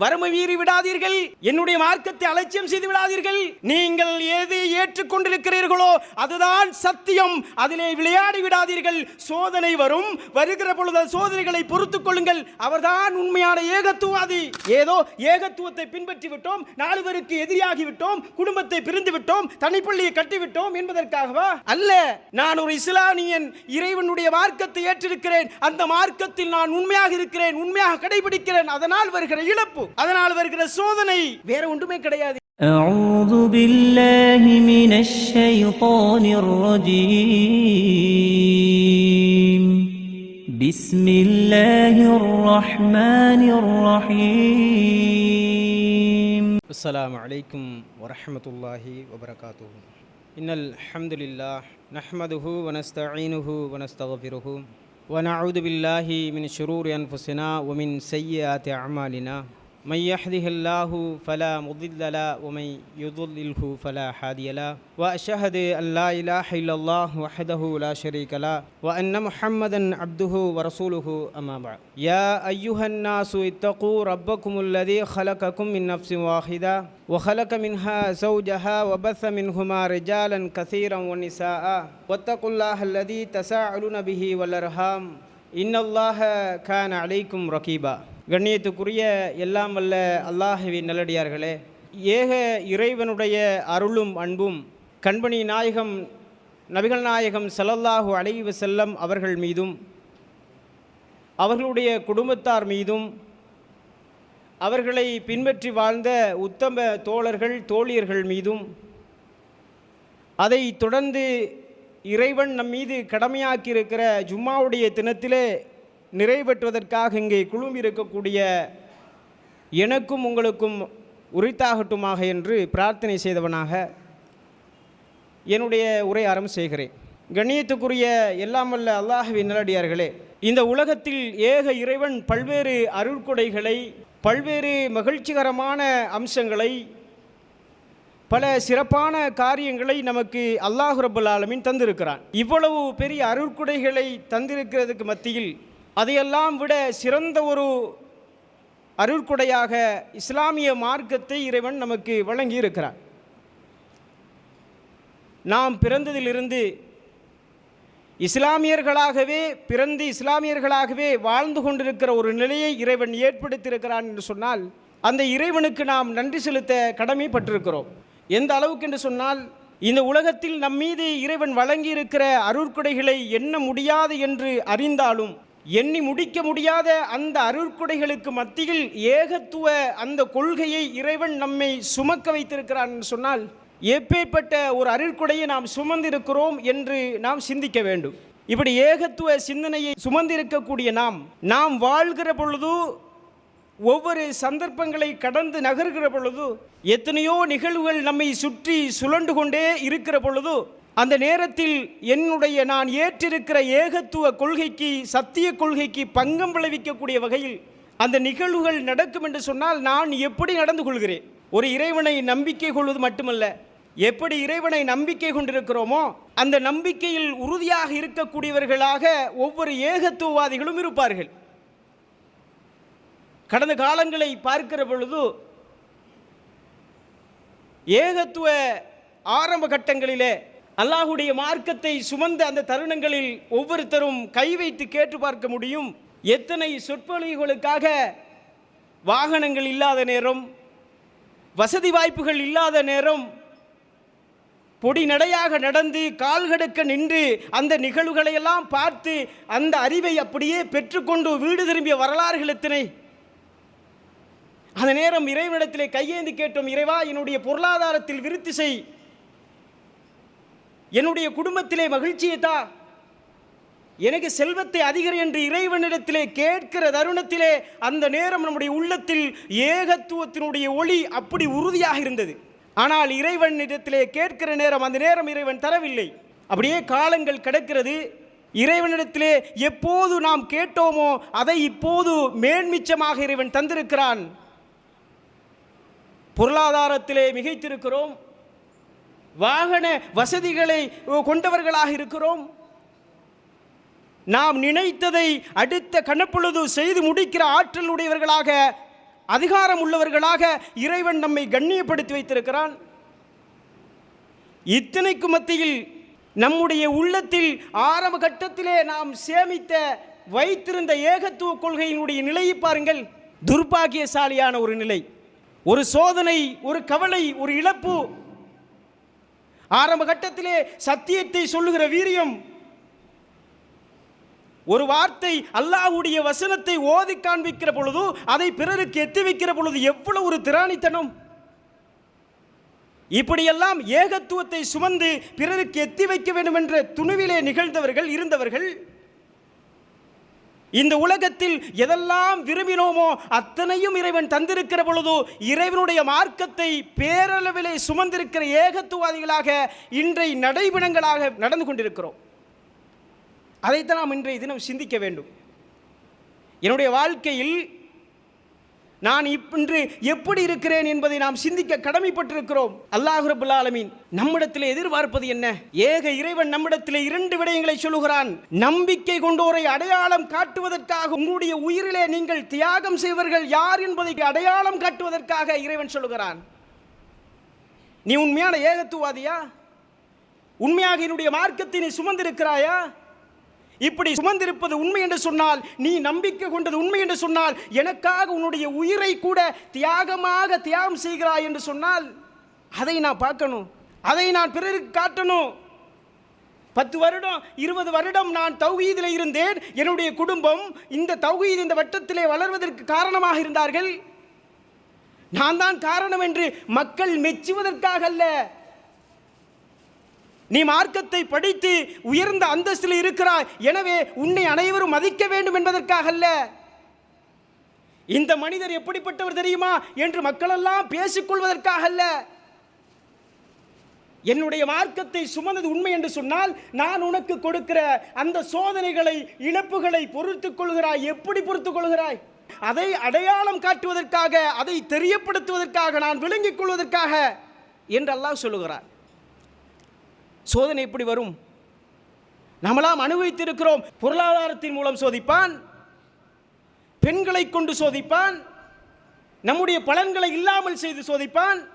வறுமை மீறி விடாதீர்கள். என்னுடைய மார்க்கத்தை அலட்சியம் செய்து விடாதீர்கள். நீங்கள் எது ஏற்றுக்கொண்டிருக்கிறீர்களோ அதுதான் சத்தியம். அதிலே விளையாடி விடாதீர்கள். சோதனை வரும். வருகிற பொழுது சோதனைகளை பொறுத்துக் கொள்ளுங்கள். அவர்தான் உண்மையான ஏகத்துவாதி. ஏதோ ஏகத்துவத்தை பின்பற்றி விட்டோம். நாலுவருக்கு எதிரியாகி விட்டோம். குடும்பத்தை பிரிந்து விட்டோம். தனிப்பள்ளியை கட்டிவிட்டோம் என்பதற்காகவா? அல்ல. நான் ஒரு இஸ்லாமியன். இறைவனுடைய மார்க்கத்தை ஏற்றிருக்கிறேன். அந்த மார்க்கத்தில் நான் உண்மையாக இருக்கிறேன். உண்மையாக கடைபிடிக்கிறேன். அதனால் வருகிற இழப்பு. அதனால் வருகிற சோதனை வேற ஒன்றுமே கிடையாது أعوذ بالله من الشيطان الرجيم بسم الله الرحمن الرحيم السلام عليكم ورحمة الله وبركاته إن الحمد لله نحمده ونستعينه ونستغفره ونعوذ بالله من شرور أنفسنا ومن سيئات أعمالنا من يهده الله فلا مضل له ومن يضلله فلا هادي له. وأشهد أن لا إله إلا الله وحده لا شريك له وأن محمدا عبده ورسوله أما بعد. يا أيها الناس اتقوا ربكم الذي خلقكم من نفس واحدة وخلق منها زوجها وبث منهما رجالا كثيرا ونساء واتقوا الله الذي تساءلون به والأرحام. إن الله كان عليكم رقيبا. கண்ணியத்துக்குரிய எல்லாம் வல்ல அல்லாஹுவின் நல்லடியார்களே ஏக இறைவனுடைய அருளும் அன்பும் கண்பணி நாயகம் நபிகள் நாயகம் ஸல்லல்லாஹு அலைவு செல்லம் அவர்கள் மீதும் அவர்களுடைய குடும்பத்தார் மீதும் அவர்களை பின்பற்றி வாழ்ந்த உத்தம தோழர்கள் தோழியர்கள் மீதும் அதை தொடர்ந்து இறைவன் நம் மீது கடமையாக்கியிருக்கிற ஜும்மாவுடைய தினத்திலே நிறைவேற்றுவதற்காக இங்கே குழுமி இருக்கக்கூடிய எனக்கும் உங்களுக்கும் உரித்தாகட்டுமாக என்று பிரார்த்தனை செய்தவனாக என்னுடைய உரை ஆரம்பம் செய்கிறேன். கண்ணியத்துக்குரிய எல்லாம் வல்ல அல்லாஹவி நிலடியார்களே இந்த உலகத்தில் ஏக இறைவன் பல்வேறு அருள்கொடைகளை பல்வேறு மகிழ்ச்சிகரமான அம்சங்களை பல சிறப்பான காரியங்களை நமக்கு அல்லாஹ் ரபுல் ஆலமின் தந்திருக்கிறான். இவ்வளவு பெரிய அருட்குடைகளை தந்திருக்கிறதுக்கு மத்தியில் அதையெல்லாம் விட சிறந்த ஒரு அருட்குடையாக இஸ்லாமிய மார்க்கத்தை இறைவன் நமக்கு வழங்கி இருக்கிறான் நாம் பிறந்ததிலிருந்து இஸ்லாமியர்களாகவே பிறந்து இஸ்லாமியர்களாகவே வாழ்ந்து கொண்டிருக்கிற ஒரு நிலையை இறைவன் ஏற்படுத்தியிருக்கிறான் என்று சொன்னால் அந்த இறைவனுக்கு நாம் நன்றி செலுத்த கடமைப்பட்டிருக்கிறோம். எந்த அளவுக்கு என்று சொன்னால் இந்த உலகத்தில் நம் மீது இறைவன் வழங்கியிருக்கிற அருட்கொடைகளை எண்ண முடியாது என்று அறிந்தாலும் எண்ணி முடிக்க முடியாத அந்த அருட்கொடைகளுக்கு மத்தியில் ஏகத்துவ அந்த கொள்கையை இறைவன் நம்மை சுமக்க வைத்திருக்கிறான் சொன்னால் எப்பேற்பட்ட ஒரு அருட்கொடையை நாம் சுமந்திருக்கிறோம் என்று நாம் சிந்திக்க வேண்டும். இப்படி ஏகத்துவ சிந்தனையை சுமந்திருக்கக்கூடிய நாம் நாம் வாழ்கிற பொழுது ஒவ்வொரு சந்தர்ப்பங்களை கடந்து நகர்கிற பொழுது எத்தனையோ நிகழ்வுகள் நம்மை சுற்றி சுழண்டு கொண்டே இருக்கிற பொழுது அந்த நேரத்தில் என்னுடைய நான் ஏற்றிருக்கிற ஏகத்துவ கொள்கைக்கு சத்திய கொள்கைக்கு பங்கம் விளைவிக்கக்கூடிய வகையில் அந்த நிகழ்வுகள் நடக்கும் என்று சொன்னால் நான் எப்படி நடந்து கொள்கிறேன்? ஒரு இறைவனை நம்பிக்கை கொள்வது மட்டுமல்ல எப்படி இறைவனை நம்பிக்கை கொண்டிருக்கிறோமோ அந்த நம்பிக்கையில் உறுதியாக இருக்கக்கூடியவர்களாக ஒவ்வொரு ஏகத்துவவாதிகளும் இருப்பார்கள். கடந்த காலங்களை பார்க்கிற பொழுது ஏகத்துவ ஆரம்ப கட்டங்களிலே அல்லாஹுடைய மார்க்கத்தை சுமந்த அந்த தருணங்களில் ஒவ்வொருத்தரும் கை வைத்து கேட்டு பார்க்க முடியும். எத்தனை சொற்பொழிவுகளுக்காக வாகனங்கள் இல்லாத நேரம் வசதி வாய்ப்புகள் இல்லாத நேரம் பொடி நடையாக நடந்து கால்கடுக்க நின்று அந்த நிகழ்வுகளையெல்லாம் பார்த்து அந்த அறிவை அப்படியே பெற்றுக்கொண்டு வீடு திரும்பிய வரலாறுகள் எத்தனை அந்த நேரம் இறைவனிடத்திலே கையேந்தி கேட்டோம் இறைவா என்னுடைய பொருளாதாரத்தில் விருத்தி செய். என்னுடைய குடும்பத்திலே மகிழ்ச்சியை தா. எனக்கு செல்வத்தை அதிகரி என்று இறைவனிடத்திலே கேட்கிற தருணத்திலே அந்த நேரம் நம்முடைய உள்ளத்தில் ஏகத்துவத்தினுடைய ஒளி அப்படி உறுதியாக இருந்தது. ஆனால் இறைவனிடத்திலே கேட்கிற நேரம் அந்த நேரம் இறைவன் தரவில்லை. அப்படியே காலங்கள் கிடக்கிறது. இறைவனிடத்திலே எப்போது நாம் கேட்டோமோ அதை இப்போது மேன்மிச்சமாக இறைவன் தந்திருக்கிறான். பொருளாதாரத்திலே மிகைத்திருக்கிறோம். வாகன வசதிகளை கொண்டவர்களாக இருக்கிறோம். நாம் நினைத்ததை அடுத்த கணப்பொழுது செய்து முடிக்கிற ஆற்றல் உடையவர்களாக அதிகாரம் உள்ளவர்களாக இறைவன் நம்மை கண்ணியப்படுத்தி வைத்திருக்கிறான். இத்தனைக்கு மத்தியில் நம்முடைய உள்ளத்தில் ஆரம்ப கட்டத்திலே நாம் சேமித்த வைத்திருந்த ஏகத்துவ கொள்கையினுடைய நிலையை பாருங்கள். துர்பாகியசாலியான ஒரு நிலை ஒரு சோதனை ஒரு கவலை ஒரு இழப்பு ஆரம்ப கட்டத்திலே சத்தியத்தை சொல்லுகிற வீரியம். ஒரு வார்த்தை அல்லாஹ்வுடைய வசனத்தை ஓதி காண்பிக்கிற பொழுது அதை பிறருக்கு எத்தி வைக்கிற பொழுது எவ்வளவு ஒரு திராணித்தனம். இப்படியெல்லாம் ஏகத்துவத்தை சுமந்து பிறருக்கு எத்தி வைக்க வேண்டும் என்ற துணிவிலே நிகழ்ந்தவர்கள் இருந்தவர்கள். இந்த உலகத்தில் எதெல்லாம் விரும்பினோமோ அத்தனையும் இறைவன் தந்திருக்கிற பொழுது இறைவனுடைய மார்க்கத்தை பேரளவிலே சுமந்திருக்கிற ஏகத்துவாதிகளாக இன்றை நடைபெணங்களாக நடந்து கொண்டிருக்கிறோம். அதைத்தான் நாம் இன்றைய தினம் சிந்திக்க வேண்டும். என்னுடைய வாழ்க்கையில் நான் இன்று எப்படி இருக்கிறேன் என்பதை நாம் சிந்திக்க கடமைப்பட்டிருக்கிறோம். அல்லாஹ் ரபுல்லா ஆலமீன் நம்மிடத்தில் எதிர்பார்ப்பது என்ன? ஏக இறைவன் நம்மிடத்தில் இரண்டு விடயங்களை சொல்லுகிறான். நம்பிக்கை கொண்டோரை அடையாளம் காட்டுவதற்காக உங்களுடைய உயிரிலே நீங்கள் தியாகம் செய்வர்கள் யார் என்பதை அடையாளம் காட்டுவதற்காக இறைவன் சொல்லுகிறான். நீ உண்மையான ஏகத்துவாதியா உண்மையாக என்னுடைய மார்க்கத்தை நீ சுமந்திருக்கிறாயா? இப்படி சுமந்திருப்பது உண்மை என்று சொன்னால் நீ நம்பிக்கை கொண்டது உண்மை என்று சொன்னால் எனக்காக உன்னுடைய உயிரை கூட தியாகமாக தியாகம் செய்கிறாய் என்று சொன்னால் அதை நான் பார்க்கணும். அதை நான் பிறருக்கு காட்டணும். பத்து வருடம் இருபது வருடம் நான் தௌஹீதில் இருந்தேன். என்னுடைய குடும்பம் இந்த தௌஹீத் இந்த வட்டத்திலே வளர்வதற்கு காரணமாக இருந்தார்கள். நான் தான் காரணம் என்று மக்கள் மெச்சுவதற்காக அல்ல. நீ மார்க்கத்தை படித்து உயர்ந்த அந்தஸ்தில் இருக்கிறாய். எனவே உன்னை அனைவரும் மதிக்க வேண்டும் என்பதற்காக அல்ல. இந்த மனிதர் எப்படிப்பட்டவர் தெரியுமா? என்று மக்களெல்லாம் பேசிக்கொள்வதற்காக அல்ல. என்னுடைய மார்க்கத்தை சுமந்தது உண்மை என்று சொன்னால் நான் உனக்கு கொடுக்கிற அந்த சோதனைகளை இழப்புகளை பொறுத்துக் கொள்கிறாய். எப்படி பொறுத்துக் கொள்கிறாய்? அதை அடையாளம் காட்டுவதற்காக அதை தெரியப்படுத்துவதற்காக நான் விளங்கிக் கொள்வதற்காக என்று அல்லாஹ் சொல்லுகிறார் சோதனை எப்படி வரும்? நம்மளாம் அனுபவித்திருக்கிறோம். பொருளாதாரத்தின் மூலம் சோதிப்பான். பெண்களை கொண்டு சோதிப்பான். நம்முடைய பலன்களை இல்லாமல் செய்து சோதிப்பான்.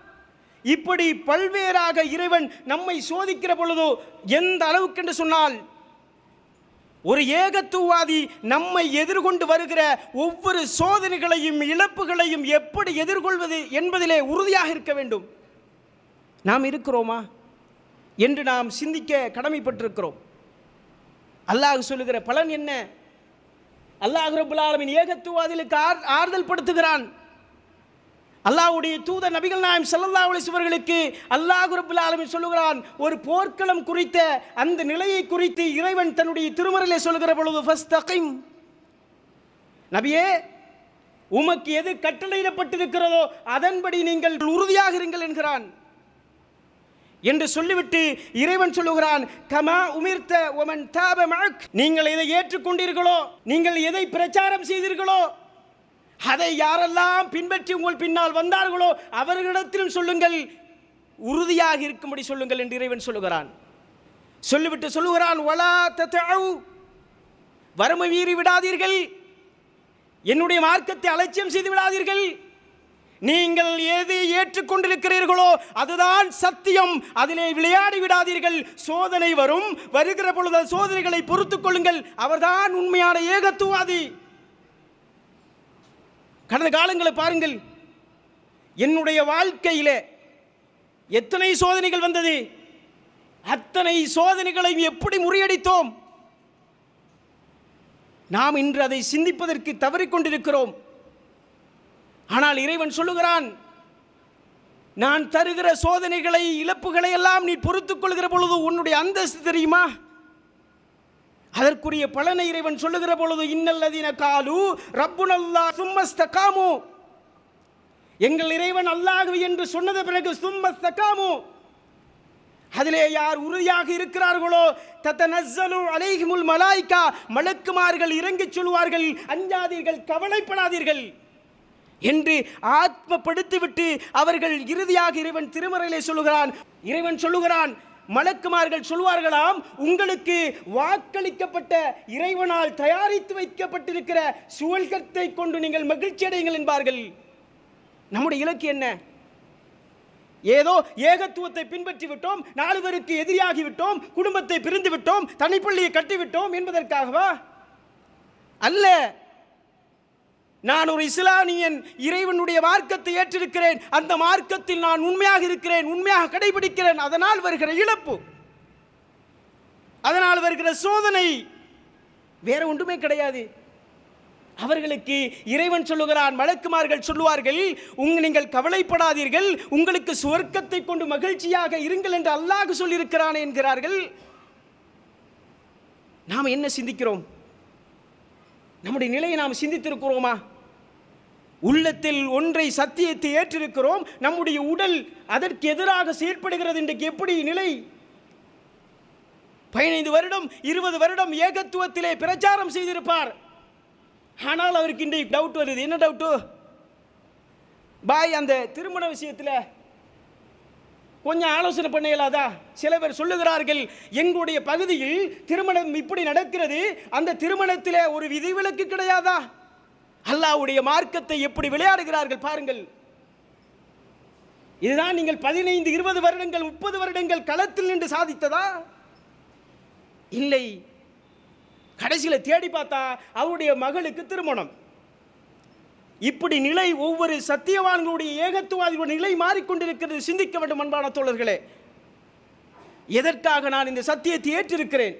இப்படி பல்வேறாக இறைவன் நம்மை சோதிக்கிற பொழுது எந்த அளவுக்கு என்று சொன்னால் ஒரு ஏகத்துவாதி நம்மை எதிர்கொண்டு வருகிற ஒவ்வொரு சோதனைகளையும் இழப்புகளையும் எப்படி எதிர்கொள்வது என்பதிலே உறுதியாக இருக்க வேண்டும். நாம் இருக்கிறோமா? என்று நாம் சிந்திக்க கடமைப்பட்டிருக்கிறோம். அல்லாஹ் சொல்லுகிற பலன் என்ன? அல்லாஹ் ரபுல்லாலமின் ஏகத்துவாதிகளுக்கு ஆர் ஆறுதல் படுத்துகிறான். அல்லாஹுடைய தூத நபிகள் நாயம் ஸல்லல்லாஹு அலைஹி அல்லாஹ் ரபுல் ஆலமின் சொல்லுகிறான் ஒரு போர்க்களம் குறித்த அந்த நிலையை குறித்து இறைவன் தன்னுடைய திருமறையிலே சொல்லுகிற பொழுது ஃபஸ்தகிம். நபியே உமக்கு எது கட்டளையிடப்பட்டிருக்கிறதோ அதன்படி நீங்கள் உறுதியாக இருங்கள் என்கிறான். என்று சொல்லிவிட்டு இறைவன் சொல்லுகிறான் கமா உமிர்த்த ஒமன் தாப மழக். நீங்கள் எதை ஏற்றுக்கொண்டீர்களோ நீங்கள் எதை பிரச்சாரம் செய்தீர்களோ அதை யாரெல்லாம் பின்பற்றி உங்கள் பின்னால் வந்தார்களோ அவர்களிடத்திலும் சொல்லுங்கள். உறுதியாக இருக்கும்படி சொல்லுங்கள் என்று இறைவன் சொல்லுகிறான். சொல்லிவிட்டு சொல்லுகிறான் வலா தத்தவு வறுமை மீறி விடாதீர்கள். என்னுடைய மார்க்கத்தை அலட்சியம் செய்து விடாதீர்கள். நீங்கள் எது ஏற்றுக்கொண்டிருக்கிறீர்களோ அதுதான் சத்தியம். அதிலே விளையாடி விடாதீர்கள். சோதனை வரும். வருகிற பொழுது சோதனைகளை பொறுத்துக் கொள்ளுங்கள். அவர்தான் உண்மையான ஏகத்துவாதி. கடந்த காலங்களை பாருங்கள். என்னுடைய வாழ்க்கையிலே எத்தனை சோதனைகள் வந்தது? அத்தனை சோதனைகளை எப்படி முறியடித்தோம்? நாம் இன்று அதை சிந்திப்பதற்கு தவறிக்கொண்டிருக்கிறோம் ஆனால் இறைவன் சொல்லுகிறான் நான் தருகிற சோதனைகளை இழப்புகளை எல்லாம் நீ பொறுத்துக்கொள்கிற பொழுது உன்னுடைய அந்தஸ்து தெரியுமா? அதற்குரிய பலனை இறைவன் சொல்லுகிற பொழுது இன்னல்லதின காலு ரப்புனல்லா சும்மஸ்தகாமு. எங்கள் இறைவன் அல்லாஹ் என்று சொன்னது பிறகு சும்மஸ்த காமு அதிலே யார் உறுதியாக இருக்கிறார்களோ தத்த தத்தனஸ்ஸலு அலைஹிமுல் மலாய்க்கா மலக்குமார்கள் இறங்கிச் சொல்வார்கள் அஞ்சாதீர்கள் கவலைப்படாதீர்கள். என்று ஆத்மப்படுத்திவிட்டு அவர்கள் இறுதியாக இறைவன் திருமறையிலே சொல்லுகிறான். இறைவன் சொல்லுகிறான் மலக்குமார்கள் சொல்வார்களாம் உங்களுக்கு வாக்களிக்கப்பட்ட இறைவனால் தயாரித்து வைக்கப்பட்டிருக்கிற சுவல்கத்தை கொண்டு நீங்கள் மகிழ்ச்சி அடையுங்கள் என்பார்கள். நம்முடைய இலக்கு என்ன? ஏதோ ஏகத்துவத்தை பின்பற்றி விட்டோம் நாலுவருக்கு எதிரியாகி விட்டோம் குடும்பத்தை பிரிந்து விட்டோம் தனிப்பள்ளியை கட்டிவிட்டோம் என்பதற்காகவா? அல்ல. நான் ஒரு இஸ்லாமியன் இறைவனுடைய மார்க்கத்தை ஏற்றிருக்கிறேன். அந்த மார்க்கத்தில் நான் உண்மையாக இருக்கிறேன் உண்மையாக கடைபிடிக்கிறேன். அதனால் வருகிற இழப்பு. அதனால் வருகிற சோதனை. வேற ஒன்றுமே கிடையாது. அவர்களுக்கு இறைவன் சொல்லுகிறான் மலக்குமார்கள் சொல்லுவார்கள் உங்க நீங்கள் கவலைப்படாதீர்கள் உங்களுக்கு சுவர்க்கத்தை கொண்டு மகிழ்ச்சியாக இருங்கள் என்று அல்லாஹ் சொல்லியிருக்கிறான் என்கிறார்கள். நாம் என்ன சிந்திக்கிறோம்? நம்முடைய நிலையை நாம் சிந்தித்திருக்கிறோமா? உள்ளத்தில் ஒன்றை சத்தியத்தை ஏற்றிருக்கிறோம். நம்முடைய உடல் அதற்கு எதிராக செயற்படுகிறது இன்றைக்கு எப்படி நிலை? பதினைந்து வருடம் இருபது வருடம் ஏகத்துவத்திலே பிரச்சாரம் செய்திருப்பார். ஆனால் அவருக்கு இன்றைக்கு டவுட் வருது. என்ன டவுட்டு பாய் அந்த திருமண விஷயத்தில் கொஞ்சம் ஆலோசனை பண்ண இயலாதா? சில பேர் சொல்லுகிறார்கள் எங்களுடைய பகுதியில் திருமணம் இப்படி நடக்கிறது அந்த திருமணத்தில் ஒரு விதிவிலக்கு கிடையாதா? அல்லாவுடைய மார்க்கத்தை எப்படி விளையாடுகிறார்கள் பாருங்கள். இதுதான் நீங்கள் பதினைந்து இருபது வருடங்கள் முப்பது வருடங்கள் களத்தில் நின்று சாதித்ததா? இல்லை. கடைசியில் தேடி பார்த்தா அவருடைய மகளுக்கு திருமணம். இப்படி நிலை ஒவ்வொரு சத்தியவான்களுடைய ஏகத்துவாதிகளுடைய நிலை மாறிக்கொண்டிருக்கிறது. சிந்திக்க வேண்டும் அன்பான தோழர்களே. எதற்காக நான் இந்த சத்தியத்தை ஏற்றிருக்கிறேன்?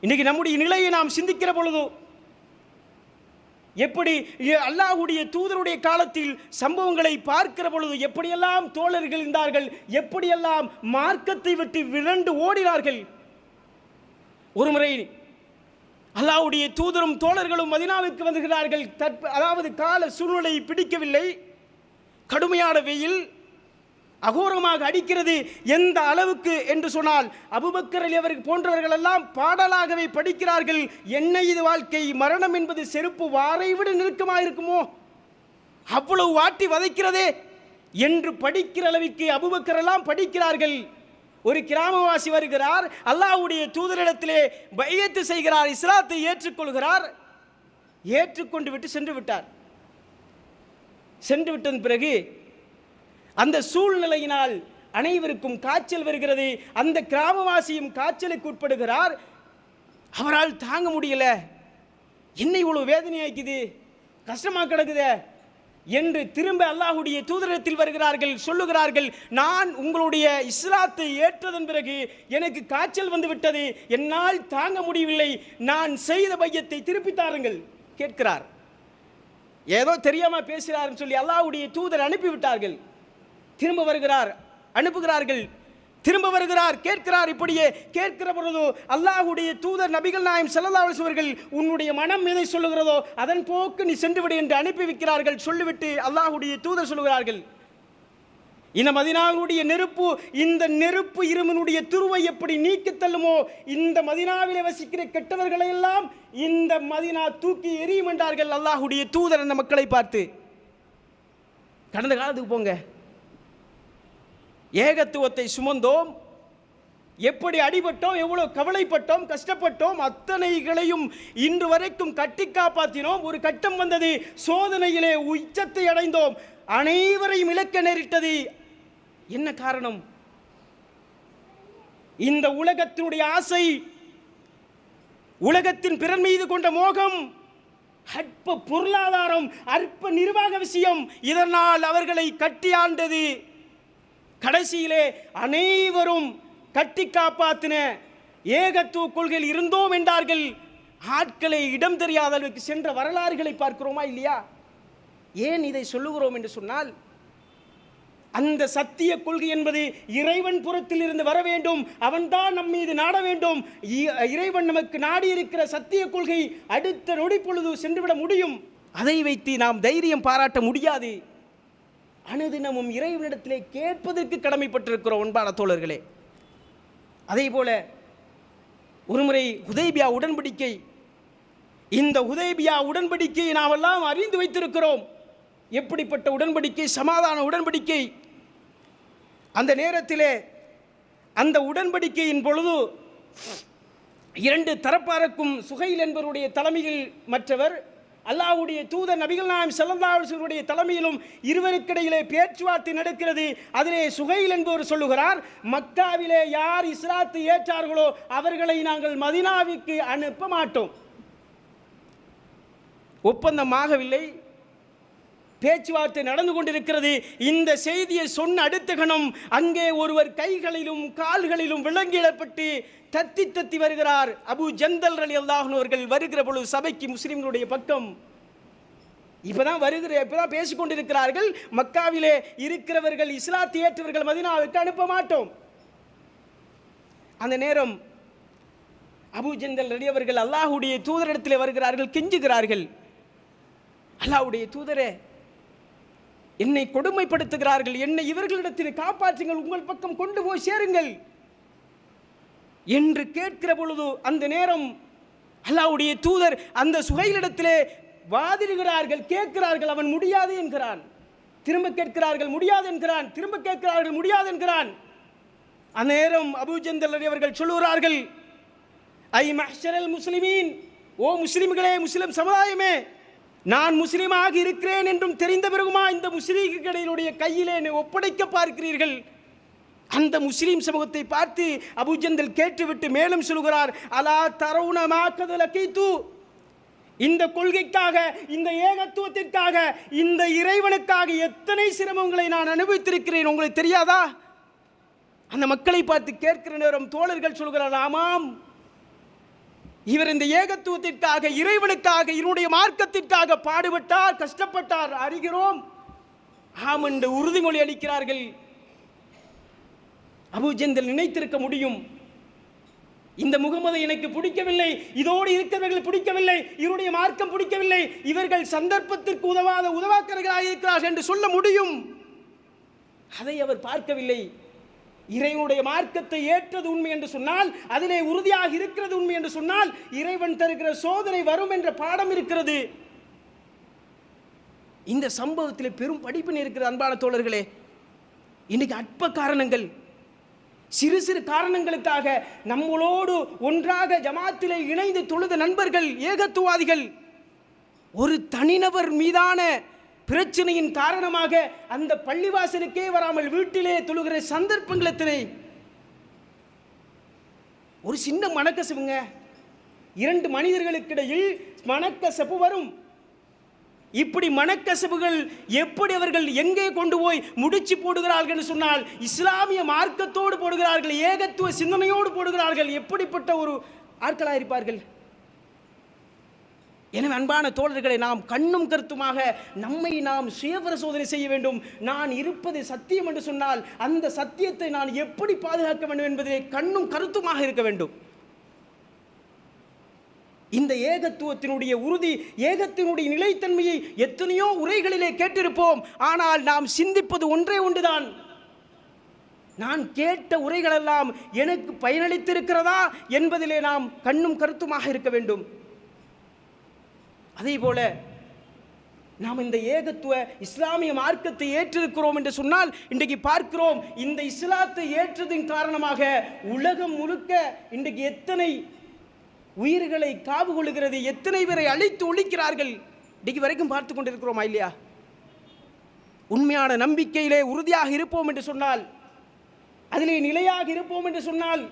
இன்றைக்கு நம்முடைய நிலையை நாம் சிந்திக்கிற பொழுதோ எப்படி அல்லாஹுடைய அல்லாஹ்வுடைய தூதருடைய காலத்தில் சம்பவங்களை பார்க்கிற பொழுது எப்படியெல்லாம் தோழர்கள் இருந்தார்கள் எப்படியெல்லாம் மார்க்கத்தை விட்டு விரண்டு ஓடினார்கள். ஒருமுறை அல்லாஹ்வுடைய தூதரும் தோழர்களும் மதினாவுக்கு வருகிறார்கள். தற்ப அதாவது கால சூழ்நிலை பிடிக்கவில்லை. கடுமையான வெயில். அகோரமாக அடிக்கிறது எந்த அளவுக்கு என்று சொன்னால் அபுபக்கர் அலி அவர்கள் போன்றவர்கள் எல்லாம் பாடலாகவே படிக்கிறார்கள். என்ன இது வாழ்க்கை மரணம் என்பது செருப்பு வாரை விட நெருக்கமாக இருக்குமோ? அவ்வளவு வாட்டி வதைக்கிறதே என்று படிக்கிற அளவுக்கு அபுபக்கர் எல்லாம் படிக்கிறார்கள். ஒரு கிராமவாசி வருகிறார் அல்லாஹ்வுடைய தூதரிடத்திலே பையத்து செய்கிறார் இஸ்லாத்தை ஏற்றுக்கொள்கிறார். ஏற்றுக்கொண்டு விட்டு சென்று விட்டார். சென்று விட்டதன் பிறகு அந்த சூழ்நிலையினால் அனைவருக்கும் காய்ச்சல் வருகிறது. அந்த கிராமவாசியும் காய்ச்சலுக்கு உட்படுகிறார். அவரால் தாங்க முடியல. என்ன இவ்வளோ வேதனையாக்குது. கஷ்டமாக கிடக்குதே என்று திரும்ப அல்லாஹுடைய தூதரத்தில் வருகிறார்கள் சொல்லுகிறார்கள் நான் உங்களுடைய இஸ்லாத்தை ஏற்றதன் பிறகு எனக்கு காய்ச்சல் வந்து விட்டது. என்னால் தாங்க முடியவில்லை. நான் செய்த பையத்தை திருப்பி தாருங்கள் கேட்கிறார். ஏதோ தெரியாமல் பேசுகிறாருன்னு சொல்லி அல்லாஹுடைய தூதர் அனுப்பிவிட்டார்கள். திரும்ப வருகிறார் அனுப்புகிறார்கள். திரும்ப வருகிறார் கேட்கிறார் இப்படியே. கேட்கிற பொழுது அல்லாஹுடைய தூதர் நபிகள் நாயம் ஸல்லல்லாஹு அவர்கள் உன்னுடைய மனம் எதை சொல்லுகிறதோ அதன் போக்கு நீ சென்றுவிடு என்று அனுப்பி வைக்கிறார்கள். சொல்லிவிட்டு அல்லாஹுடைய தூதர் சொல்லுகிறார்கள். இந்த மதினாவுடைய நெருப்பு இந்த நெருப்பு இருமனுடைய துருவை எப்படி நீக்கி தள்ளுமோ இந்த மதினாவில் வசிக்கிற கெட்டவர்களை எல்லாம் இந்த மதினா தூக்கி எரியும் என்றார்கள் அல்லாஹுடைய தூதர் அந்த மக்களை பார்த்து. கடந்த காலத்துக்கு போங்க. ஏகத்துவத்தை சுமந்தோம். எப்படி அடிபட்டோம் எவ்வளோ கவலைப்பட்டோம் கஷ்டப்பட்டோம் அத்தனைகளையும் இன்று வரைக்கும் கட்டி காப்பாற்றினோம் ஒரு கட்டம் வந்தது சோதனையிலே உச்சத்தை அடைந்தோம். அனைவரையும் இழக்க நேரிட்டது. என்ன காரணம்? இந்த உலகத்தினுடைய ஆசை உலகத்தின் பிறன் மீது கொண்ட மோகம் அற்ப பொருளாதாரம் அற்ப நிர்வாக விஷயம். இதனால் அவர்களை கட்டி ஆண்டது. கடைசியிலே அனைவரும் கட்டி காப்பாத்தின ஏகத்துவ கொள்கையில் இருந்தோம் என்றார்கள். ஆட்களை இடம் தெரியாத அளவுக்கு சென்ற வரலாறுகளை பார்க்கிறோமா இல்லையா? ஏன் இதை சொல்லுகிறோம் என்று சொன்னால் அந்த சத்திய கொள்கை என்பது இறைவன் புறத்தில் இருந்து வர வேண்டும். அவன்தான் நம் மீது நாட வேண்டும். இ- இறைவன் நமக்கு நாடி இருக்கிற சத்திய கொள்கை அடுத்த நொடி பொழுது சென்றுவிட முடியும். அதை வைத்து நாம் தைரியம் பாராட்ட முடியாது. அனுதினமும் இறைவனிடத்திலே கேட்பதற்கு கடமைப்பட்டிருக்கிறோம் அன்பான தோழர்களே. அதே போல ஒருமுறை உதய்பியா உடன்படிக்கை இந்த உதய்பியா உடன்படிக்கையை நாமெல்லாம் அறிந்து வைத்திருக்கிறோம். எப்படிப்பட்ட உடன்படிக்கை சமாதான உடன்படிக்கை? அந்த நேரத்திலே அந்த உடன்படிக்கையின் பொழுது இரண்டு தரப்பாருக்கும் சுகைல் என்பவருடைய தலைமையில் மற்றவர் அல்லாஹ்வுடைய தூத நபிகள் நாயம் செல்லந்தாவுடைய தலைமையிலும் இருவருக்கிடையிலே பேச்சுவார்த்தை நடக்கிறது. அதிலே சுகையில் என்பவர் சொல்லுகிறார் மக்காவிலே யார் இஸ்லாத்து ஏற்றார்களோ அவர்களை நாங்கள் மதினாவிற்கு அனுப்ப மாட்டோம். ஒப்பந்தமாகவில்லை பேச்சுவார்த்தை நடந்து கொண்டிருக்கிறது. இந்த செய்தியை சொன்ன அடுத்த கணம் அங்கே ஒருவர் கைகளிலும் கால்களிலும் விலங்கிடப்பட்டு தத்தி தத்தி வருகிறார். அபு ஜந்தல் அலி அல்லாஹன் அவர்கள் வருகிற பொழுது சபைக்கு முஸ்லிம்களுடைய பக்கம். இப்பதான் வருகிற இப்பதான் பேசிக்கொண்டிருக்கிறார்கள் மக்காவிலே இருக்கிறவர்கள் இஸ்லாத்தை ஏற்றவர்கள் மதினாவுக்கு அனுப்ப மாட்டோம். அந்த நேரம் அபு ஜந்தல் ரலி அவர்கள் அல்லாஹுடைய தூதரிடத்தில் வருகிறார்கள் கெஞ்சுகிறார்கள். அல்லாஹ்வுடைய தூதரே என்னை கொடுமைப்படுத்துகிறார்கள். என்னை இவர்களிடத்தில் காப்பாற்றுங்கள். உங்கள் பக்கம் கொண்டு போய் சேருங்கள். என்று கேட்கிற பொழுது அந்த நேரம் அல்லாவுடைய தூதர் அந்த சுகையிலிடத்திலே வாதிடுகிறார்கள். கேட்கிறார்கள். அவன் முடியாது என்கிறான். திரும்ப கேட்கிறார்கள். முடியாது என்கிறான். திரும்ப கேட்கிறார்கள். முடியாது என்கிறான். அந்த நேரம் அவர்கள் சொல்லுகிறார்கள் ஐ மஹரல் முஸ்லிமீன் ஓ முஸ்லிம்களே முஸ்லிம் சமுதாயமே நான் முஸ்லீமாக இருக்கிறேன் என்றும் தெரிந்த பிறகுமா இந்த முஸ்லீம்களுடைய கையிலே என்னை ஒப்படைக்க பார்க்கிறீர்கள்? அந்த முஸ்லீம் சமூகத்தை பார்த்து அபுஜந்தல் கேட்டுவிட்டு மேலும் சொல்கிறார் அலா தரவுணமாக்கதல கீத்து? இந்த கொள்கைக்காக இந்த ஏகத்துவத்திற்காக இந்த இறைவனுக்காக எத்தனை சிரமங்களை நான் அனுபவித்திருக்கிறேன் உங்களுக்கு தெரியாதா? அந்த மக்களை பார்த்து கேட்கிற நேரம் தோழர்கள் சொல்கிறார் ஆமாம் இவர் இந்த ஏகத்துவத்திற்காக இறைவனுக்காக இவருடைய மார்க்கத்திற்காக பாடுபட்டார் கஷ்டப்பட்டார். அறிகிறோம். ஆம் என்று உறுதிமொழி அளிக்கிறார்கள். அபுஜெந்தல் நினைத்திருக்க முடியும். இந்த முகமது எனக்கு பிடிக்கவில்லை. இதோடு இருக்கிறவர்கள் பிடிக்கவில்லை. இவருடைய மார்க்கம் பிடிக்கவில்லை. இவர்கள் சந்தர்ப்பத்திற்கு உதவாத உதவாக்கர்களாக இருக்கிறார்கள் என்று சொல்ல முடியும். அதை அவர் பார்க்கவில்லை. இறைவனுடைய மார்க்கத்தை ஏற்றது உண்மை என்று சொன்னால் அதிலே உறுதியாக இருக்கிறது உண்மை என்று சொன்னால் இறைவன் தருகிற சோதனை வரும் என்ற பாடம் இருக்கிறது. இந்த சம்பவத்தில் பெரும் படிப்பின் இருக்கிற அன்பான தோழர்களே இன்னைக்கு அற்ப காரணங்கள் சிறு சிறு காரணங்களுக்காக நம்மளோடு ஒன்றாக ஜமாத்திலே இணைந்து தொழுத நண்பர்கள் ஏகத்துவாதிகள் ஒரு தனிநபர் மீதான பிரச்சனையின் காரணமாக அந்த பள்ளிவாசலுக்கே வராமல் வீட்டிலே தொழுகிற சந்தர்ப்பங்கள் எத்தனை ஒரு சின்ன மணக்கசவுங்க இரண்டு மனிதர்களுக்கிடையில் மணக்கசப்பு வரும். இப்படி மனக்கசப்புகள் எப்படி அவர்கள் எங்கே கொண்டு போய் முடிச்சு போடுகிறார்கள் என்று சொன்னால் இஸ்லாமிய மார்க்கத்தோடு போடுகிறார்கள் ஏகத்துவ சிந்தனையோடு போடுகிறார்கள் எப்படிப்பட்ட ஒரு ஆட்களாக இருப்பார்கள் எனவே அன்பான தோழர்களை நாம் கண்ணும் கருத்துமாக நம்மை நாம் சுயபரிசோதனை செய்ய வேண்டும். நான் இருப்பது சத்தியம் என்று சொன்னால் அந்த சத்தியத்தை நான் எப்படி பாதுகாக்க வேண்டும் என்பதிலே கண்ணும் கருத்துமாக இருக்க வேண்டும். இந்த ஏகத்துவத்தினுடைய உறுதி ஏகத்தினுடைய நிலைத்தன்மையை எத்தனையோ உரைகளிலே கேட்டிருப்போம். ஆனால் நாம் சிந்திப்பது ஒன்றே ஒன்றுதான். நான் கேட்ட உரைகளெல்லாம் எனக்கு பயனளித்திருக்கிறதா என்பதிலே நாம் கண்ணும் கருத்துமாக இருக்க வேண்டும். அதே போல நாம் இந்த ஏகத்துவ இஸ்லாமிய மார்க்கத்தை ஏற்றிருக்கிறோம் என்று சொன்னால் இன்றைக்கு பார்க்கிறோம் இந்த இஸ்லாத்தை ஏற்றதின் காரணமாக உலகம் முழுக்க இன்றைக்கு எத்தனை உயிர்களை காவு கொள்கிறது எத்தனை பேரை அழித்து ஒழிக்கிறார்கள் இன்றைக்கு வரைக்கும் பார்த்து கொண்டிருக்கிறோமா இல்லையா? உண்மையான நம்பிக்கையிலே உறுதியாக இருப்போம் என்று சொன்னால் அதிலே நிலையாக இருப்போம் என்று சொன்னால்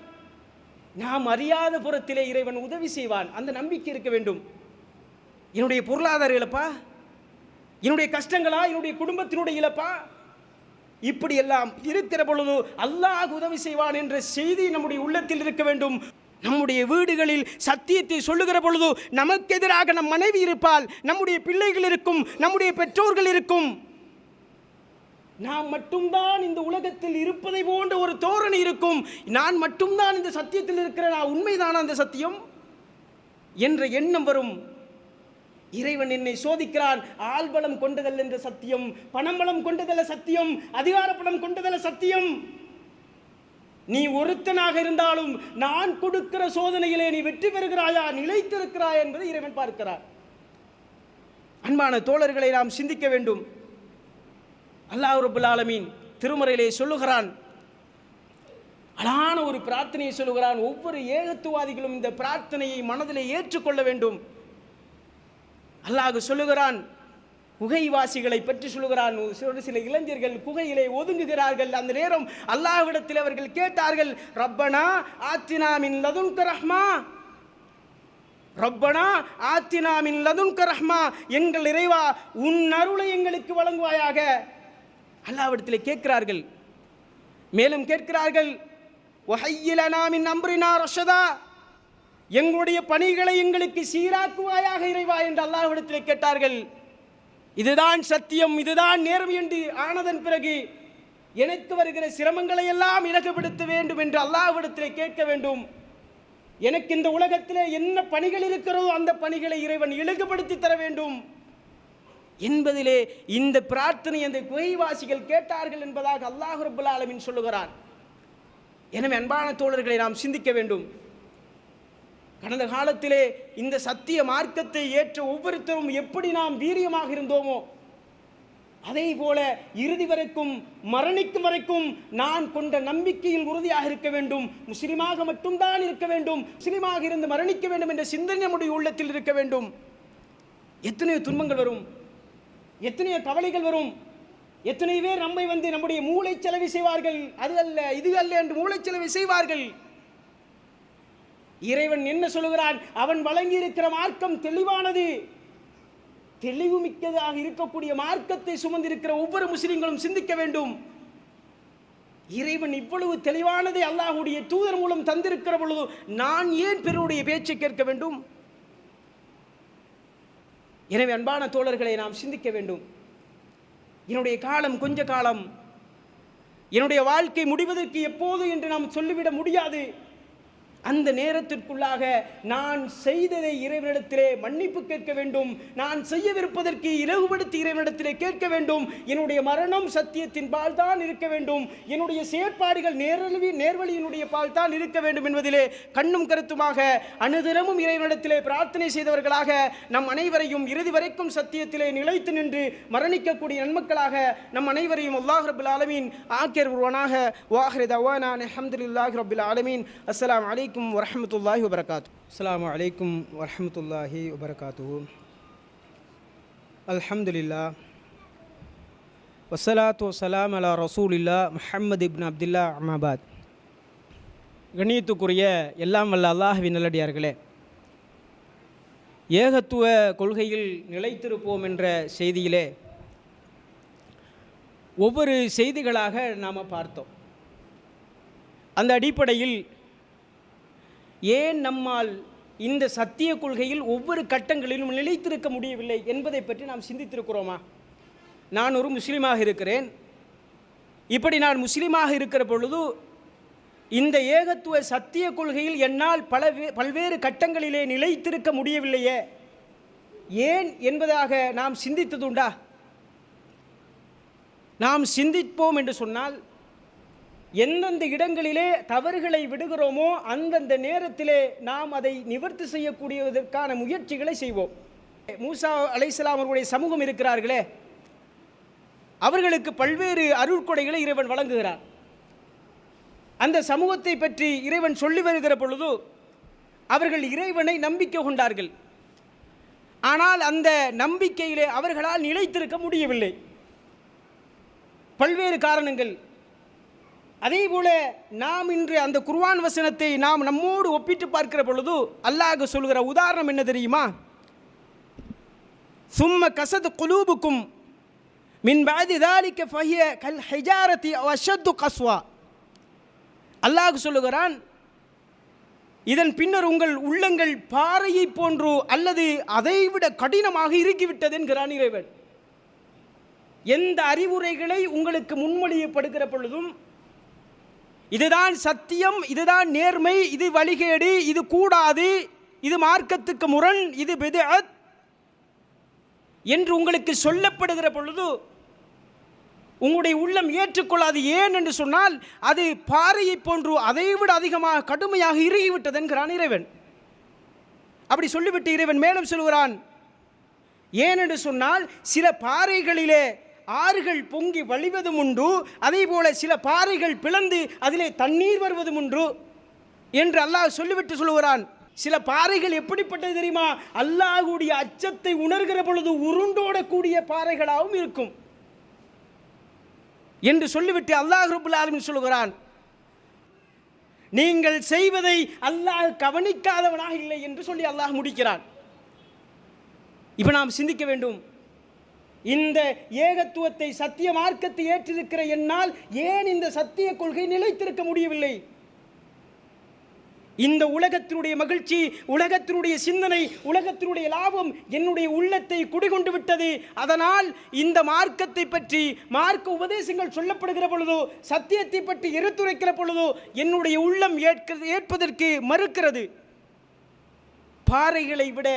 நாம் அறியாத புறத்திலே இறைவன் உதவி செய்வான் அந்த நம்பிக்கை இருக்க வேண்டும். என்னுடைய பொருளாதார இழப்பா? என்னுடைய கஷ்டங்களா? என்னுடைய குடும்பத்தினுடைய இழப்பா? இப்படி எல்லாம் இருக்கிற பொழுது அல்லாஹ் உதவி செய்வான் என்ற செய்தி நம்முடைய உள்ளத்தில் இருக்க வேண்டும். நம்முடைய வீடுகளில் சத்தியத்தை சொல்லுகிற பொழுது நமக்கு எதிராக நம் மனைவி இருப்பால் நம்முடைய பிள்ளைகள் இருக்கும் நம்முடைய பெற்றோர்கள் இருக்கும். நான் மட்டும்தான் இந்த உலகத்தில் இருப்பதை போன்ற ஒரு தோரணை இருக்கும். நான் மட்டும்தான் இந்த சத்தியத்தில் இருக்கிற நான் உண்மைதானா அந்த சத்தியம்? என்ற எண்ணம் வரும். இறைவன் என்னை சோதிக்கிறான். ஆள்பலம் கொண்டுதல் என்ற சத்தியம் பணம்பலம் கொண்டதல்ல சத்தியம் அதிகார பலம் கொண்டதல்ல சத்தியம். நீ ஒருத்தனாக இருந்தாலும் நான் கொடுக்கிற சோதனையிலே நீ வெற்றி பெறுகிறாயா நிலைத்திருக்கிறாயா என்பதை இறைவன் பார்க்கிறார். அன்பான தோழர்களை நாம் சிந்திக்க வேண்டும். அல்லாஹ் ரபுல் ஆலமீன் திருமறையிலே சொல்லுகிறான். அழகான ஒரு பிரார்த்தனையை சொல்லுகிறான். ஒவ்வொரு ஏகத்துவாதிகளும் இந்த பிரார்த்தனையை மனதிலே ஏற்றுக்கொள்ள வேண்டும். அல்லாஹ் சொல்லுகிறான் குகைவாசிகளை பற்றி சொல்லுகிறான். ஒரு சில இளைஞர்கள் குகையிலே ஒதுங்குகிறார்கள். அந்த நேரம் அல்லாஹ்விடத்தில் அவர்கள் கேட்டார்கள் ரப்பனா ஆத்தினாமின் லதுன் ரஹ்மா. ரப்பனா ஆத்தினாமின் லதுன் ரஹ்மா. எங்கள் இறைவா உன் அருளை எங்களுக்கு வழங்குவாயாக. அல்லாவிடத்தில் கேட்கிறார்கள். மேலும் கேட்கிறார்கள் ஒஹையிலனா நாமின் அம்ரினா ரஷதா. எங்களுடைய பணிகளை எங்களுக்கு சீராக்குவாயாக இறைவா என்று அல்லாஹ்விடத்தில் கேட்டார்கள். இதுதான் சத்தியம் இதுதான் நேர்மை என்று ஆனதன் பிறகு எனக்கு வருகிற சிரமங்களை எல்லாம் இலகுபடுத்த வேண்டும் என்று அல்லாஹ்விடத்தில் கேட்க வேண்டும். எனக்கு இந்த உலகத்தில் என்ன பணிகள் இருக்கிறதோ அந்த பணிகளை இறைவன் இலகுபடுத்தி தர வேண்டும். என்பதிலே இந்த பிரார்த்தனை அந்த குகைவாசிகள் கேட்டார்கள் என்பதாக அல்லாஹ் ரபுல் ஆலமின் சொல்லுகிறான். எனவே அன்பான தோழர்களை நாம் சிந்திக்க வேண்டும். கடந்த காலத்திலே இந்த சத்திய மார்க்கத்தை ஏற்ற ஒவ்வொருத்தரும் எப்படி நாம் வீரியமாக இருந்தோமோ அதே போல இறுதி வரைக்கும் மரணிக்கும் வரைக்கும் நான் கொண்ட நம்பிக்கையில் உறுதியாக இருக்க வேண்டும். முஸ்லிமாக மட்டும்தான் இருக்க வேண்டும். முஸ்லிமாக இருந்து மரணிக்க வேண்டும் என்ற சிந்தனை நம்முடைய உள்ளத்தில் இருக்க வேண்டும். எத்தனையோ துன்பங்கள் வரும். எத்தனையோ கவலைகள் வரும். எத்தனை பேர் நம்மை வந்து நம்முடைய மூளை செய்வார்கள். அது அல்ல இது அல்ல என்று மூளை செய்வார்கள். இறைவன் என்ன சொல்கிறான் அவன் வழங்கி இருக்கிற மார்க்கம் தெளிவானது. தெளிவு மிக்கதாக இருக்கக்கூடிய மார்க்கத்தை சுமந்திருக்கிற ஒவ்வொரு முஸ்லிம்களும் சிந்திக்க வேண்டும். இறைவன் இவ்வளவு தெளிவானதை அல்லாஹுடைய தூதர் மூலம் தந்திருக்கிற பொழுது நான் ஏன் பிறருடைய பேச்சை கேட்க வேண்டும்? எனவே அன்பான தோழர்களை நாம் சிந்திக்க வேண்டும். என்னுடைய காலம் கொஞ்ச காலம். என்னுடைய வாழ்க்கை முடிவதற்கு எப்போது என்று நாம் சொல்லிவிட முடியாது. அந்த நேரத்திற்குள்ளாக நான் செய்ததை இறைவனிடத்திலே மன்னிப்பு கேட்க வேண்டும். நான் செய்யவிருப்பதற்கு இலகுபடுத்தி இறைவனிடத்திலே கேட்க வேண்டும். என்னுடைய மரணம் சத்தியத்தின் பால் தான் இருக்க வேண்டும். என்னுடைய செயற்பாடுகள் நேரழிவி நேர்வழியினுடைய பால் தான் இருக்க வேண்டும் என்பதிலே கண்ணும் கருத்துமாக அனுதினமும் இறைவனிடத்திலே பிரார்த்தனை செய்தவர்களாக நம் அனைவரையும் இறுதி வரைக்கும் சத்தியத்திலே நிலைத்து நின்று மரணிக்கக்கூடிய நன்மக்களாக நம் அனைவரையும் அல்லாஹ் ரபுல் ஆலமீன் ஆக்கியர் உருவனாக. வாஹ்ரி தவானான் அஹமதுல்லாஹ் ரபுல் ஆலமீன். அஸ்லாம் அலைக்கும். வரஹ்மத்துல்லாஹி வபரகாத்து அஸ்லாம் அலைக்கும் வரமத்துல்லாஹி வபரகாத்து அல்ஹம்துலில்லா வசலாத்து வசலாம் அலா ரசூலில்லா முஹம்மது இப்னு அப்துல்லா அஹமாபாத் கணியத்துக்குரிய எல்லாம் வல்ல அல்லாஹ்வின் நல்லடியார்களே ஏகத்துவ கொள்கையில் நிலைத்திருப்போம் என்ற செய்தியிலே ஒவ்வொரு செய்திகளாக நாம் பார்த்தோம். அந்த அடிப்படையில் ஏன் நம்மால் இந்த சத்திய கொள்கையில் ஒவ்வொரு கட்டங்களிலும் நிலைத்திருக்க முடியவில்லை என்பதை பற்றி நாம் சிந்தித்திருக்கிறோமா? நான் ஒரு முஸ்லீமாக இருக்கிறேன். இப்படி நான் முஸ்லீமாக இருக்கிற பொழுது இந்த ஏகத்துவ சத்திய கொள்கையில் என்னால் பல பல்வேறு கட்டங்களிலே நிலைத்திருக்க முடியவில்லையே. ஏன் என்பதாக நாம் சிந்தித்ததுண்டா? நாம் சிந்திப்போம் என்று சொன்னால் எந்தெந்த இடங்களிலே தவறுகளை விடுகிறோமோ அந்தந்த நேரத்திலே நாம் அதை நிவர்த்தி செய்யக்கூடியதற்கான முயற்சிகளை செய்வோம். மூசா அலைசலாம் அவர்களுடைய சமூகம் இருக்கிறார்களே அவர்களுக்கு பல்வேறு அருட்கொடைகளை இறைவன் வழங்குகிறார். அந்த சமூகத்தை பற்றி இறைவன் சொல்லி வருகிற பொழுது அவர்கள் இறைவனை நம்பிக்கை கொண்டார்கள். ஆனால் அந்த நம்பிக்கையிலே அவர்களால் நிலைத்திருக்க முடியவில்லை. பல்வேறு காரணங்கள் அதே போல நாம் இன்று அந்த குர்வான் வசனத்தை நாம் நம்மோடு ஒப்பிட்டு பார்க்கிற பொழுது அல்லாஹ் சொல்கிற உதாரணம் என்ன தெரியுமா? சும்ம கசத் குலூபுக்கும் மின் பாதி தாலிக்க ஃபஹிய கல் ஹைஜாரதி அஷத்து கஸ்வா. அல்லாஹ் சொல்லுகிறான் இதன் பின்னர் உங்கள் உள்ளங்கள் பாறையை போன்று அல்லது அதைவிட கடினமாக இறுக்கிவிட்டது என்கிறான் இறைவன். எந்த அறிவுரைகளை உங்களுக்கு முன்மொழியப்படுகிற பொழுதும் இதுதான் சத்தியம் இதுதான் நேர்மை இது வழிகேடு இது கூடாது இது மார்க்கத்துக்கு முரண் இது பிதஅத் என்று உங்களுக்கு சொல்லப்படுகிற பொழுது உங்களுடைய உள்ளம் ஏற்றுக்கொள்ளாது ஏன் என்று சொன்னால் அது பாறையை போன்று அதைவிட அதிகமாக கடுமையாக இறுகிவிட்டது என்கிறான் இறைவன். அப்படி சொல்லிவிட்டு இறைவன் மேலும் சொல்கிறான் ஏன் என்று சொன்னால் சில பாறைகளிலே ஆறுகள் பொங்கி வழிவதும் உண்டு. அதே போல சில பாறைகள் பிளந்து அதிலே தண்ணீர் வருவதும் உண்டு என்று அல்லாஹ் சொல்லிவிட்டு சொல்லுகிறான். சில பாறைகள் எப்படிப்பட்டது தெரியுமா? அல்லாஹுடைய அச்சத்தை உணர்கிற பொழுது உருண்டோடக்கூடிய பாறைகளாகவும் இருக்கும். என்று சொல்லிவிட்டு அல்லாஹ் ரபுல் ஆலமின் சொல்லுகிறான். நீங்கள் செய்வதை அல்லாஹ் கவனிக்காதவனாக இல்லை என்று சொல்லி அல்லாஹ் முடிக்கிறான். இப்போ நாம் சிந்திக்க வேண்டும். இந்த ஏகத்துவத்தை சத்திய மார்க்கத்தை ஏற்றிருக்கிற என்னால் ஏன் இந்த சத்திய கொள்கை நிலைத்திருக்க முடியவில்லை? இந்த உலகத்தினுடைய மகிழ்ச்சி உலகத்தினுடைய சிந்தனை உலகத்தினுடைய லாபம் என்னுடைய உள்ளத்தை குடிகொண்டு விட்டது. அதனால் இந்த மார்க்கத்தை பற்றி மார்க்க உபதேசங்கள் சொல்லப்படுகிற பொழுதோ சத்தியத்தை பற்றி எடுத்துரைக்கிற பொழுதோ என்னுடைய உள்ளம் ஏற்க ஏற்பதற்கு மறுக்கிறது. பாறைகளை விட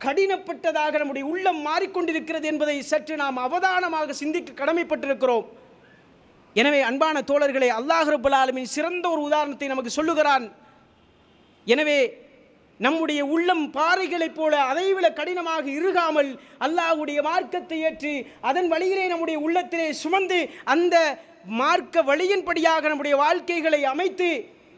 கடினப்பட்டதாக நம்முடைய உள்ளம் மாறிக்கொண்டிருக்கிறது என்பதை சற்று நாம் அவதானமாக சிந்திக்க கடமைப்பட்டிருக்கிறோம். எனவே அன்பான தோழர்களே அல்லாஹ் ரபுல் ஆலமின் சிறந்த ஒரு உதாரணத்தை நமக்கு சொல்லுகிறான். எனவே நம்முடைய உள்ளம் பாறைகளைப் போல அதைவிட கடினமாக இருகாமல் அல்லாஹுடைய மார்க்கத்தை ஏற்று அதன் வழியிலே நம்முடைய உள்ளத்திலே சுமந்து அந்த மார்க்க வழியின்படியாக நம்முடைய வாழ்க்கைகளை அமைத்து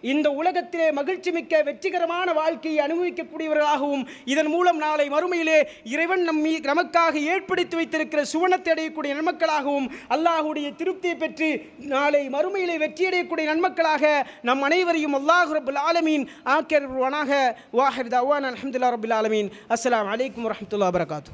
இந்த உலகத்திலே மகிழ்ச்சி மிக்க வெற்றிகரமான வாழ்க்கையை அனுபவிக்கக்கூடியவர்களாகவும் இதன் மூலம் நாளை மறுமையிலே இறைவன் நம்மி நமக்காக ஏற்படுத்தி வைத்திருக்கிற சுவனத்தை அடையக்கூடிய நன்மக்களாகவும் அல்லாஹுடைய திருப்தியை பெற்று நாளை மறுமையிலே வெற்றியடையக்கூடிய நன்மக்களாக நம் அனைவரையும் அல்லாஹ் ரபுல் ஆலமீன் ஆக்கியவனாக வாஹர் தவான் அலமதுல்லா ரபுல் ஆலமீன். அஸ்லாம் அலைக்கும் வரமத்துல்லா வரகாத்தூ